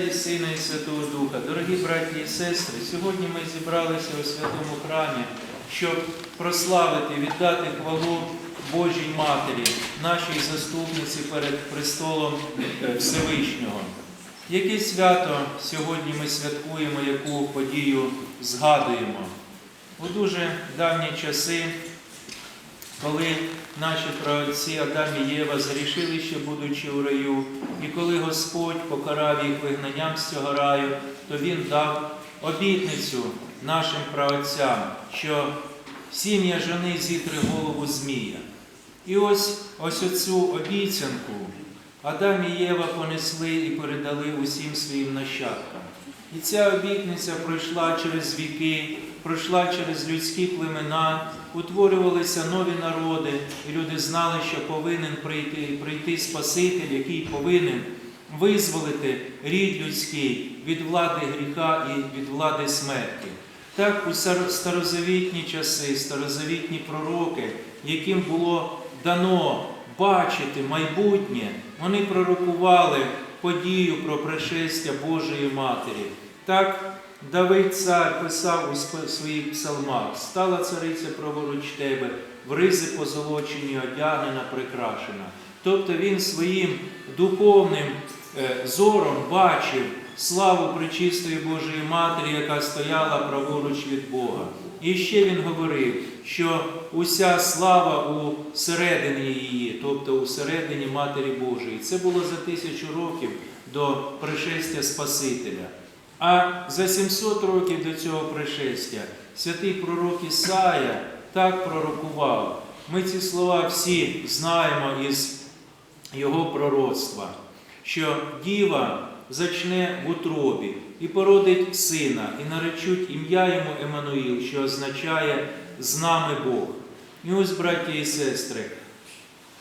і Сина і Святого Духа, дорогі браті і сестри, сьогодні ми зібралися у святому храмі, щоб прославити, віддати хвалу Божій Матері, нашій заступниці перед престолом Всевишнього. Яке свято сьогодні ми святкуємо, яку подію згадуємо? У дуже давні часи коли наші праотці Адам і Єва зарішили, ще будучи у раю, і коли Господь покарав їх вигнанням з цього раю, то Він дав обітницю нашим праотцям, що сім'я жони зітре голову Змія. І ось ось оцю обіцянку Адам і Єва понесли і передали усім своїм нащадкам. І ця обітниця пройшла через віки, пройшла через людські племена, утворювалися нові народи, і люди знали, що повинен прийти, прийти Спаситель, який повинен визволити рід людський від влади гріха і від влади смерті. Так у старозавітні часи, старозавітні пророки, яким було дано бачити майбутнє, вони пророкували подію про пришестя Божої Матері. Так Давид цар писав у своїх псалмах: стала цариця праворуч тебе, в ризи позолочені одягнена, прикрашена. Тобто він своїм духовним е, зором бачив славу пречистої Божої Матері, яка стояла праворуч від Бога. І ще він говорив, що уся слава у середині її, тобто у середині Матері Божої. Це було за тисячу років до пришестя Спасителя. А за 700 років до цього пришестя святий пророк Ісая так пророкував. Ми ці слова всі знаємо із його пророцтва, що діва зачне в утробі і породить сина, і наречуть ім'я йому Еммануїл, що означає з нами Бог. І ось, браті і сестри,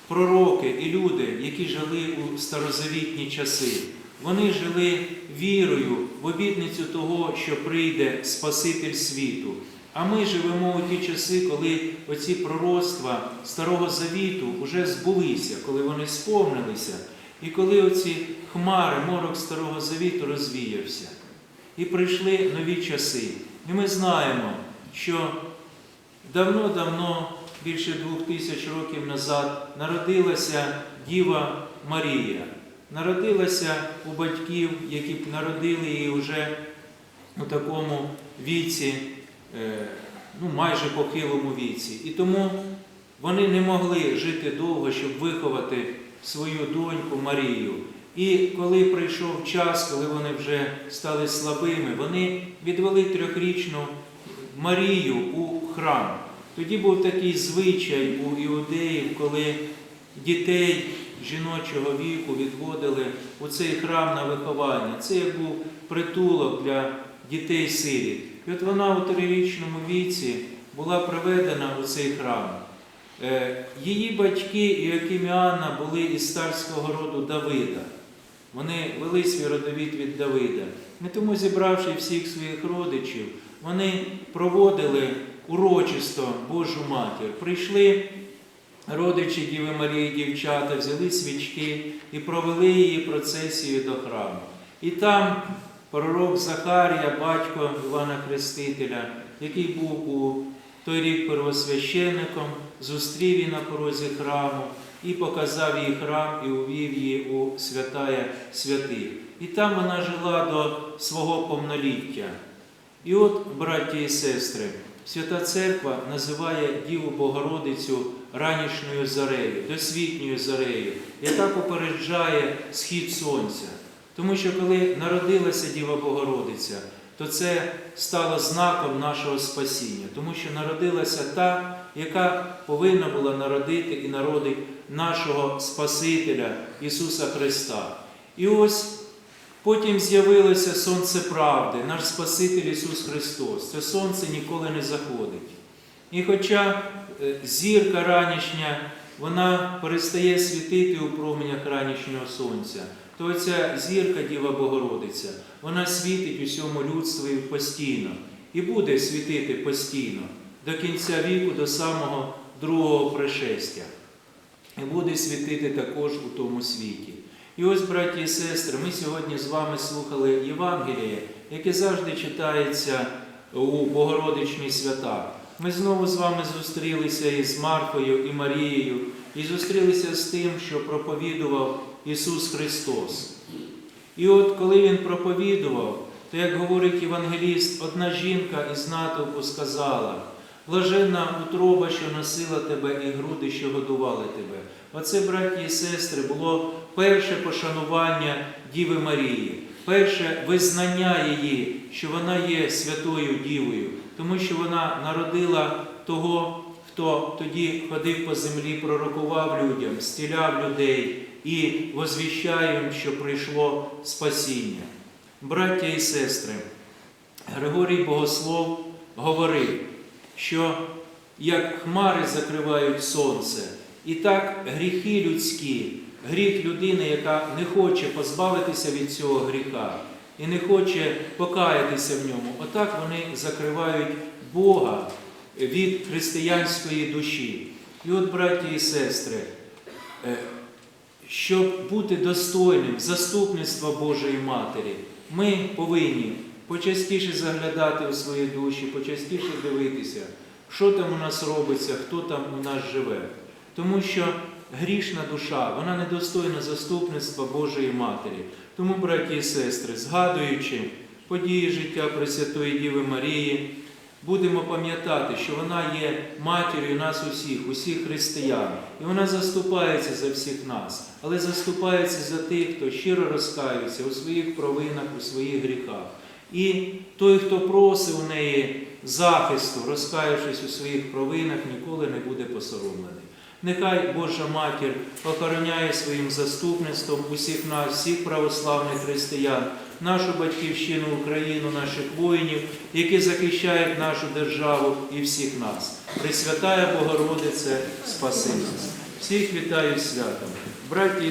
пророки і люди, які жили у старозавітні часи, вони жили вірою в обітницю того, що прийде Спаситель світу. А ми живемо у ті часи, коли оці пророцтва Старого Завіту вже збулися, коли вони сповнилися, і коли оці хмари, морок Старого Завіту розвіявся. І прийшли нові часи. І ми знаємо, що давно-давно, більше двох тисяч років назад, народилася Діва Марія. Народилася у батьків, які народили її вже у такому віці, е, ну майже похилому віці. І тому вони не могли жити довго, щоб виховати свою доньку Марію. І коли прийшов час, коли вони вже стали слабими, вони відвели трьохрічну Марію у храм. Тоді був такий звичай у іудеїв, коли дітей жіночого віку відводили у цей храм на виховання. Це як був притулок для дітей-сиріт. І от вона у трирічному віці була приведена у цей храм. Е, Її батьки Іоким і Анна були із царського роду Давида. Вони вели свій родовід від Давида. І тому, зібравши всіх своїх родичів, вони проводили урочисто Божу матір. Прийшли родичі Діви Марії, дівчата, взяли свічки і провели її процесію до храму. І там пророк Захарія, батько Івана Хрестителя, який був у той рік первосвященником, зустрів її на порозі храму і показав їй храм і увів її у святая святих. І там вона жила до свого повноліття. І от, браті і сестри, Свята Церква називає Діву Богородицю ранішньою зарею, досвітньою зарею, яка попереджає схід сонця. Тому що коли народилася Діва Богородиця, то це стало знаком нашого спасіння, тому що народилася та, яка повинна була народити і народить нашого Спасителя Ісуса Христа. І ось Потім з'явилося сонце правди, наш Спаситель Ісус Христос. Це сонце ніколи не заходить. І хоча е, зірка ранішня, вона перестає світити у променях ранішнього сонця, то ця зірка Діва Богородиця, вона світить усьому людству постійно і буде світити постійно до кінця віку, до самого другого пришестя. І буде світити також у тому світі. І ось, браті і сестри, ми сьогодні з вами слухали Євангеліє, яке завжди читається у Богородичні свята. Ми знову з вами зустрілися із Маркою і Марією, і зустрілися з тим, що проповідував Ісус Христос. І от коли Він проповідував, то, як говорить євангеліст, одна жінка із натовпу сказала: Блаженна утроба, що носила тебе, і груди, що годували тебе. Оце, браті і сестри, було перше пошанування Діви Марії, перше визнання її, що вона є святою Дівою, тому що вона народила того, хто тоді ходив по землі, пророкував людям, стіляв людей і возвіщає їм, що прийшло спасіння. Браття і сестри, Григорій Богослов говорив, що як хмари закривають сонце, і так гріхи людські, гріх людини, яка не хоче позбавитися від цього гріха і не хоче покаятися в ньому, отак вони закривають Бога від християнської душі. І от, браті і сестри, е, щоб бути достойним заступництва Божої Матері, ми повинні почастіше заглядати у свої душі, почастіше дивитися, що там у нас робиться, хто там у нас живе. Тому що грішна душа, вона недостойна заступництва Божої Матері. Тому, браті і сестри, згадуючи події життя Пресвятої Діви Марії, будемо пам'ятати, що вона є матір'ю нас усіх, усіх християн, і вона заступається за всіх нас, але заступається за тих, хто щиро розкаюється у своїх провинах, у своїх гріхах. І той, хто просить у неї захисту, розкаявшись у своїх провинах, ніколи не буде посоромлений. Нехай Божа Матір охороняє своїм заступництвом усіх нас, всіх православних християн, нашу батьківщину, Україну, наших воїнів, які захищають нашу державу і всіх нас. Пресвятая Богородице, спаси нас. Всіх вітаю святом. Браті